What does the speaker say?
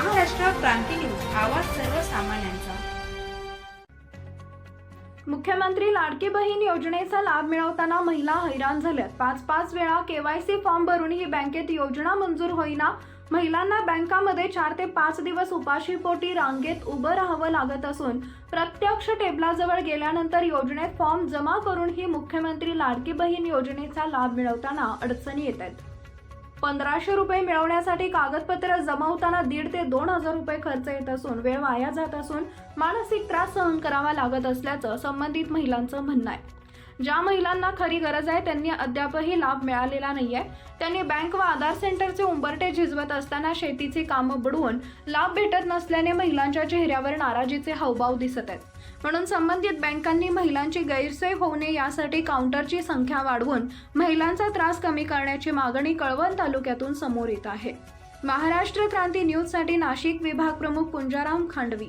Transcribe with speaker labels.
Speaker 1: क्रांती news आवाज सर्वसामान्यांचा.
Speaker 2: मुख्यमंत्री लाडकी बहीण योजनेचा लाभ मिळवताना महिला हैराण झाल्यात. पाच पाच वेळा केवायसी फॉर्म भरूनही बँकेत योजना मंजूर होईना. महिलांना बँकामध्ये चार ते पाच दिवस उपाशीपोटी रांगेत उभं राहावं लागत असून प्रत्यक्ष टेबलाजवळ गेल्यानंतर योजनेत फॉर्म जमा करूनही मुख्यमंत्री लाडकी बहीण योजनेचा लाभ मिळवताना अडचणी येत आहेत. पंधराशे रुपये मिळवण्यासाठी कागदपत्र जमवताना दीड ते दोन हजार रुपये खर्च येत असून वेळ वाया जात असून मानसिक त्रास सहन करावा लागत असल्याचं संबंधित महिलांचं म्हणणं आहे. ज्या महिलांना खरी गरज आहे त्यांनी अद्यापही लाभ मिळालेला नाहीये. त्यांनी बँक व आधार सेंटरचे उंबरटे झिजवत असताना शेतीची कामं बुडवून लाभ भेटत नसल्याने महिलांच्या चेहऱ्यावर नाराजीचे हावभाव दिसत आहेत. म्हणून संबंधित बँकांनी महिलांची गैरसोय होऊ नये यासाठी काउंटरची संख्या वाढवून महिलांचा त्रास कमी करण्याची मागणी कळवण तालुक्यातून समोर येत आहे. महाराष्ट्र क्रांती न्यूजसाठी नाशिक विभाग प्रमुख पुंजाराम खांडवी.